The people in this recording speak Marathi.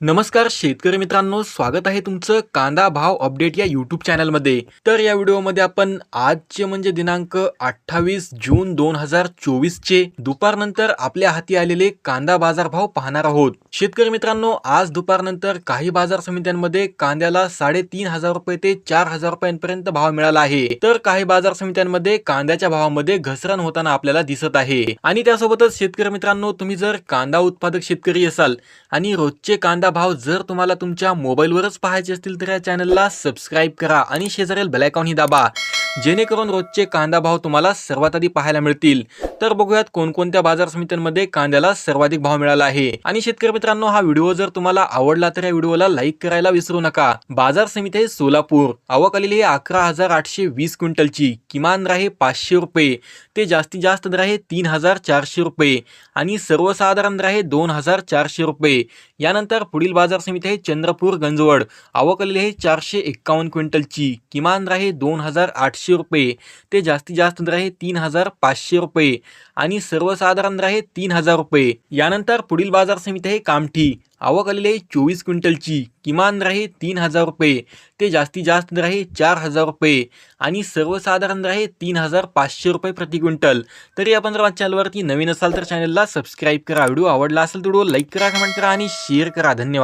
नमस्कार शेतकरी मित्रांनो स्वागत आहे तुमचं कांदा भाव अपडेट या यूट्यूब चॅनलमध्ये. तर या व्हिडिओमध्ये आपण आजचे म्हणजे दिनांक अठ्ठावीस जून दोन हजार चोवीसचे दुपारनंतर आपल्या हाती आलेले कांदा बाजार भाव पाहणार आहोत. शेतकरी मित्रांनो आज दुपारनंतर काही बाजार समित्यांमध्ये कांद्याला साडेतीन हजार रुपये ते चार हजार रुपयांपर्यंत भाव मिळाला आहे. तर काही बाजार समित्यांमध्ये कांद्याच्या भावामध्ये घसरण होताना आपल्याला दिसत आहे. आणि त्यासोबतच शेतकरी मित्रांनो तुम्ही जर कांदा उत्पादक शेतकरी असाल आणि रोजचे कांदा भाव जर तुम्हाला तुमच्या मोबाईलवरच पाहायचे असतील तर या चॅनलला सबस्क्राईब करा आणि शेजारील बेलायकॉन ही दाबा. जेणेकरून रोजचे कांदा भाव तुम्हाला सर्वात आधी पाहायला मिळतील. तर बघूयात कोणकोणत्या बाजार समित्यांमध्ये कांद्याला सर्वाधिक भाव मिळाला आहे. आणि शेतकरी मित्रांनो हा व्हिडिओ जर तुम्हाला आवडला तर या व्हिडिओला लाईक करायला विसरू नका. बाजार समिती आहे सोलापूर. आवक आलेली आहे अकरा हजार आठशे वीस क्विंटलची. किमान राहे पाचशे रुपये. ते जास्तीत जास्त दर आहे तीन हजार चारशे रुपये. आणि सर्वसाधारण दर आहे दोन हजार चारशे रुपये. यानंतर पुढील बाजार समिती आहे चंद्रपूर गंजवड. आवक आलेली आहे चारशे एक्कावन्न क्विंटलची. किमान दर आहे दोन हजार आठशे रुपये. ते जास्तीत जास्त दर आहे तीन हजार पाचशे रुपये. आणि सर्वसाधारण दर आहे तीन हजार रुपये. यानंतर पुढील बाजार समिती आहे कामठी. आवक आलेली चोवीस क्विंटलची. किमान राहे आहे तीन हजार रुपये. ते जास्तीत जास्त राहे आहे चार हजार रुपये. आणि सर्वसाधारण दर आहे तीन हजार पाचशे रुपये प्रति क्विंटल. तरी आपण जर चॅनलवरती नवीन असाल तर चॅनलला सबस्क्राईब करा. व्हिडिओ आवडला असेल तर व्हिडिओ लाईक करा कमेंट करा आणि शेअर करा. धन्यवाद.